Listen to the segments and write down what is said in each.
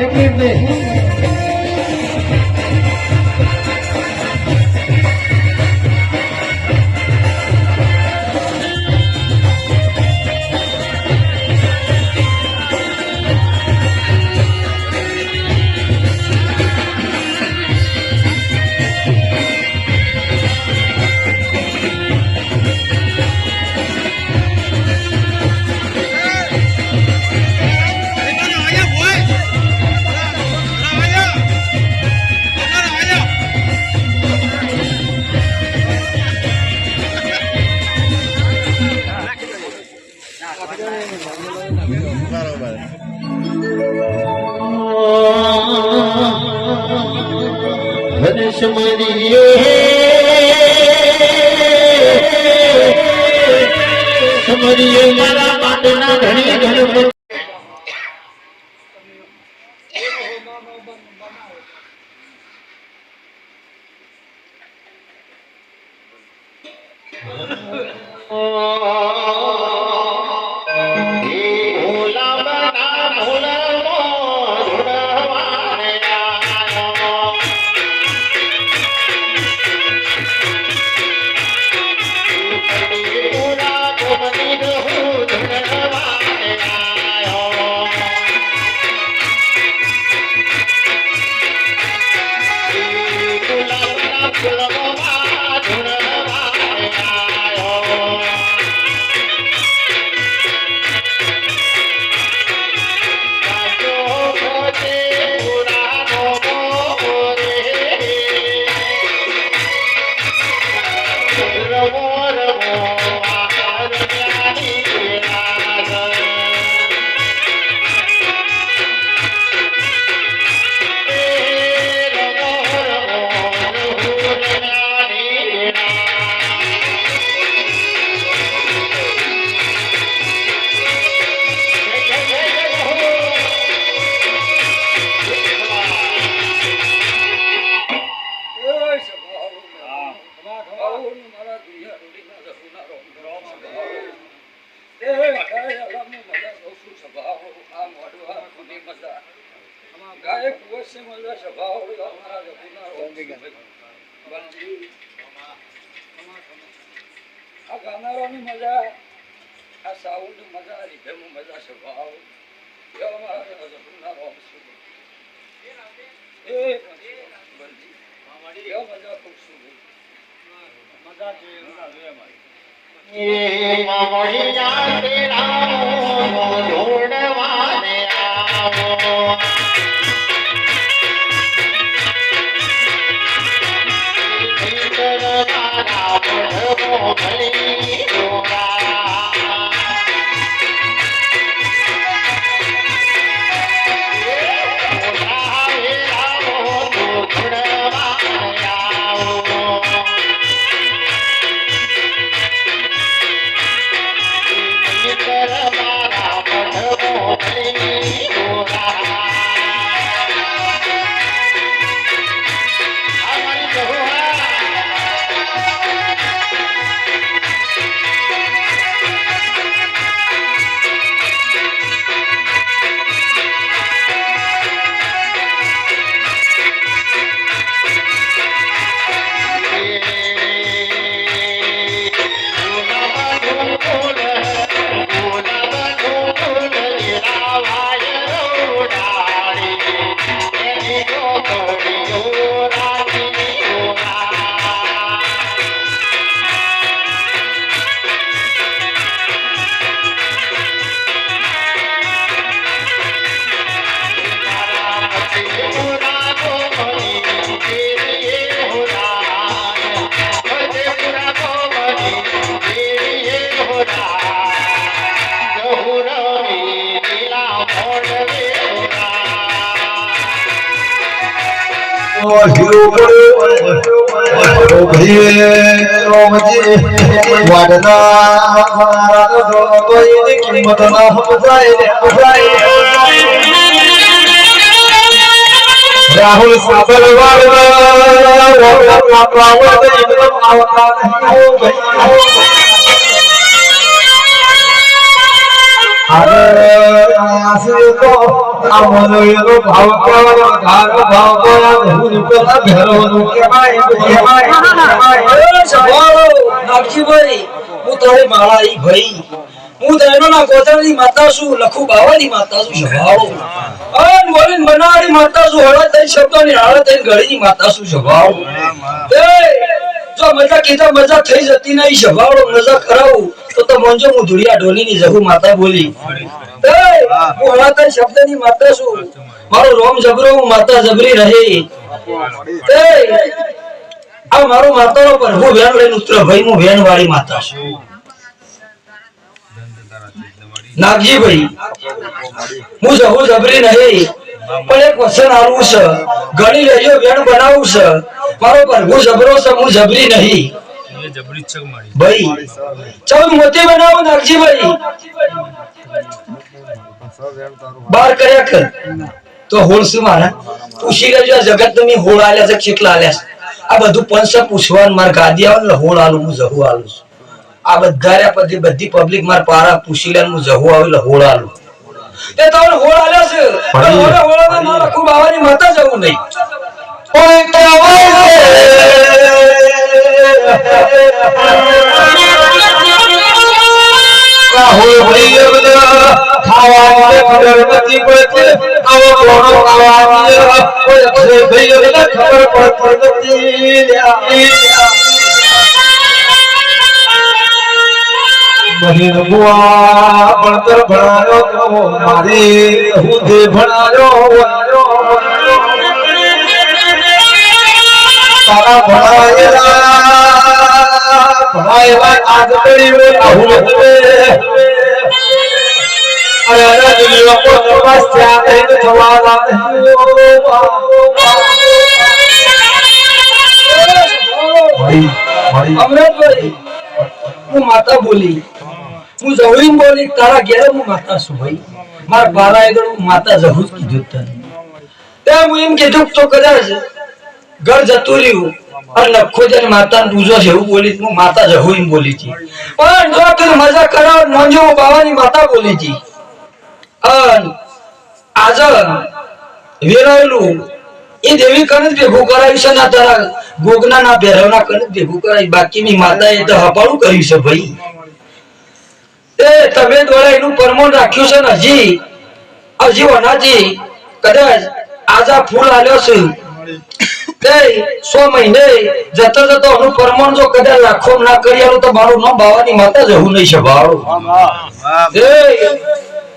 એક મિનિટ નહીં હર્ષ સમરીએ મારા માટના ઘણી ઘણી ભોલા ગાયક વચ્ચે મજા સ્વભાવ અમારા આ ગાનારાની મજા આ સાઉન્ડ મજા રીધમ મજા સ્વભાવ એ અમારા રઘુનાથ ઓફિસ એ મજા ખૂબ સુંદર મજા છે એ મવડિયા તેરા ધોડવાને કિંમત ના રાહુલ સાબલ વાળવા હું તારી મારા ઈ ભાઈ હું દહેનોના ગોત્રની માતા છું લખુ બાવાની માતા છું સવાળો. અન માતા છું હળદ થઈને શબ્દોની હાળત થઈને ઘડીની માતા છું સવાળો. એ, જો મજા કીધા મજા થઈ જતી નહીં સવાળો મજા કરાવું, તો તો મોંજો હું ધુળિયા ઢોલીની જહુ માતા બોલી. હું થઈને શબ્દની માતા છું. મારો રોમ જબરો, હું માતા જબરી રહે. આ મારો માતાનો પ્રભુ વેન લઈને ઉતર ભાઈ, હું વેન વાળી માતા છું. નાગજીભાઈ, હું જહુ જબરી નહીં પણ એક વચન આલું છે, ગણી લેજો, વેણ બનાવું છે. મારો પ્રભુ જબરો છે, હું જબરી નહીં. ભાઈ ચાલો મોતી બનાવો નાગજીભાઈ બાર કર્યા કર. તો હોળ શું મારા? પૂછી લેજો, આ જગત તમે હોળ આલ્યા છે, કેટલા આલ્યા છે. આ બધું પંચ પૂછવાનું, માર ગાદી આવે ને હોળ આલું, હું જહુ આલું છું. આ બધા રહ્યા પછી બધી પબ્લિક માર પારા પૂછી લે હું જહુ આવે એટલે હોળ આલું. તે તમને હોળ આલ્યા છે પણ હોળે હોળામાં મારા ખૂબ આવવાની માતા જવું નહીં કોઈ કહેવાય રાહુલ ભાઈ બધા ખાવા ખબર નથી પડતી મને રઘુઆ ભણતર ભણાયો તો મારે હું દે ભણાયો તારા ભણાયેલા ભણાયેલા આજ કરી રાહુલ હવે અરે અરે દુનિયા કો તપસ્યા નહીં થવાના ભાઈ ભાઈ અમૃતભાઈ હું માતા બોલી હું જવળીને બોલી તારા ઘેર હું માતા છું ભાઈ. મારા બારા આગળ હું માતા જવું જ કીધું તને. તે હું એમ કીધું તો કદાચ ઘર જતું રહ્યું અને લખો જઈને માતા પૂજો એવું બોલી, હું માતા જવું એમ બોલી હતી પણ જો તું મજા કરાવ નોંજો બાવાની માતા બોલી હતી આજે વેરાયેલું, એ દેવી કને જ ભેગું કરાવી છે ના તારા ગોગના ના ભેરવના કને ભેગું કરાવી બાકી ની માતા એ તો હપાળું કર્યું છે ભાઈ. તમે દ્વારા એનું પરમોન રાખ્યું છે ને હજી હજી વનાજી, કદાચ આજા ફૂલ આલ્યો છે. સો મહિને જતો જતો એનું પરમોન જો કદાચ રાખો ના કરી તો મારું નામ બાવાની માતા જવું નહીં છે ભાવ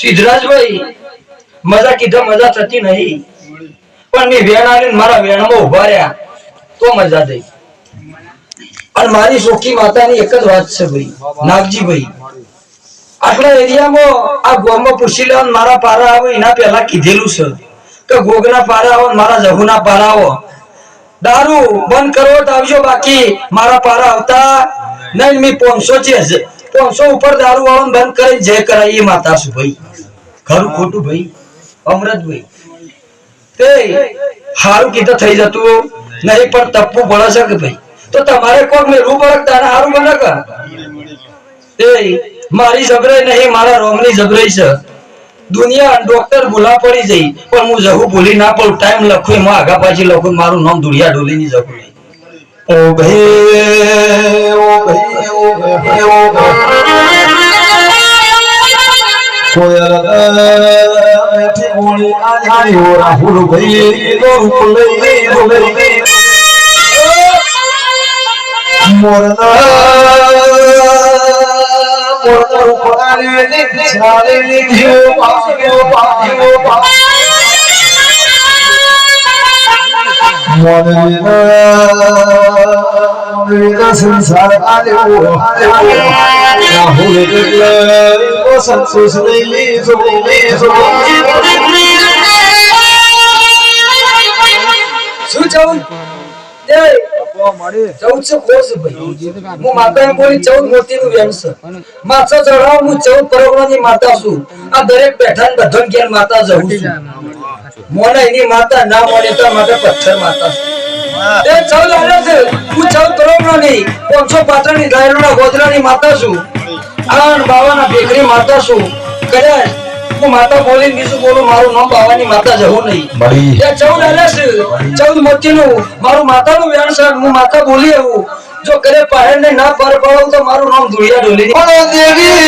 સિદ્ધરાજભાઈ, મજા કીધા, મજા થતી નહીં. પણ મેં વેણ આવીને મારા વેણમાં ઊભા રહ્યા, તો મજા થઈ. અને મારી સોખી માતાની એક જ વાત છે ભાઈ, નાગજીભાઈ. આટલા એરિયામાં આ ગોમાં પૂછી લેવાનું, મારા પારા આવે એના પહેલા કીધેલું છે. કે ગોગના પારા આવો મારા જહુના પારા આવો દારૂ બંધ કરવો તો આવજો, બાકી મારા પારા આવતા નહીં, મેં પાંચસો છે પાંચસો ઉપર દારૂ વાળો બંધ કરી જય કરાય એ માતા છું ભાઈ ખરું ખોટું ભાઈ? અમૃતભાઈ તે હારું કીધું થઈ જતું નહીં, પણ તપ્પુ પડે છે કે ભાઈ? તો તમારે કોણ મેળવું પડે તારે હારું બને કે? મારી જબરાઈ નહીં, મારા રોમની જબરાઈ છે. દુનિયા ડોક્ટર ભૂલા પડી જઈ, પણ હું જહું ભૂલી ના પડું. ટાઈમ લખું, એમાં આગા પાછી લખું, મારું નામ ધુડિયા ઢોલી ની નહીં ઓ ભાઈ ઓ ભાઈ ઓ ભાઈ ઓ ભાઈ મોરના મોરના રૂપ આલે ને છાલે ને જીવ પાયો પાયો મોરના સંસાર આલ્યો ચૌદસો કોષ ભાઈ? હું માતા એમ ચૌદ મોતી નું છે. હું ચૌદ માતા છું. આ દરેક ને ઘેર માતા જવું છું. મોને એની માતા ના મળે તો માટે પથ્થર માતા છું. એ ચૌદ આવ્યો છે. હું ચૌદ પરગણા નહીં પાંચસો પાટણની ગાયરોના ની માતા છું. આ બાવાના ભેખરી માતા છું. કદાચ હું માતા બોલી બીજું બોલું મારું નામ બાવાની માતા જવું નહીં. ત્યાં ચૌદ આલ્યા છે ચૌદ મોતીનું મારું માતાનું વ્યાણ છે હું માતા બોલી આવું. જો કરે પહેર ને ના પર પાડું તો મારું નામ ધુળિયા ડોલી પણ દેવી.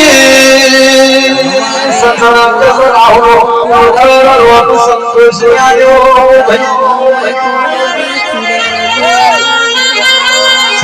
સતના રાહુલો મોઢાનો સંતોષ આવ્યો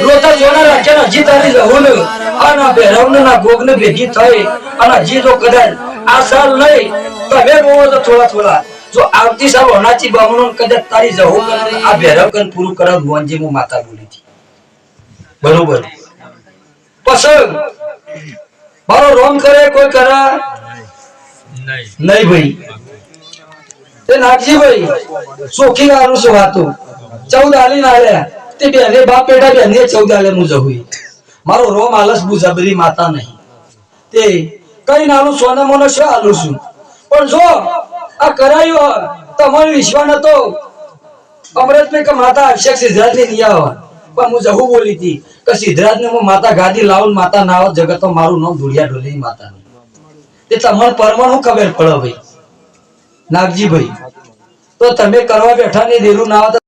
રોતા જોના રાજ્યના જીત આવી જવું અને આ ના ભોગ ને ભેગી થઈ અને હજી કદાચ આ સાલ નહીં તમે રોવો તો થોડા થોડા. જો આવતી સાલ હોનાચી બામણો કદાચ તારી જવું આ ભેરવ પૂરું કરાવ ભુવનજી, હું માતા બોલી હતી. બરોબર. પસંદ મારો રોમ કરે, કોઈ કરે? નહીં ભાઈ. તે નાગજી ભાઈ સોખી છે વાતો. ચૌદ આલી ના તે બેને બાપ પેટા બેને ચૌદ આલે હું જવું મારો રોમ આલસ બુઝાબરી માતા નહીં. તે કઈ નાનું સોના મોનો છે આલું છું. પણ જો આ કરાયું તમારો વિશ્વાસ નતો મેં કે માતા અભિષેક સિદ્ધરાજની નહીં આવે. પણ હું જહુ બોલી હતી કે સિદ્ધરાજ ને હું માતા ગાદી લાવું માતા ના આવત જગત મારું નામ ધૂળિયા ઢોલી માતા તે તમને હું ખબર પડે ભાઈ? નાગજી ભાઈ તો તમે કરવા બેઠા ને દેરું ના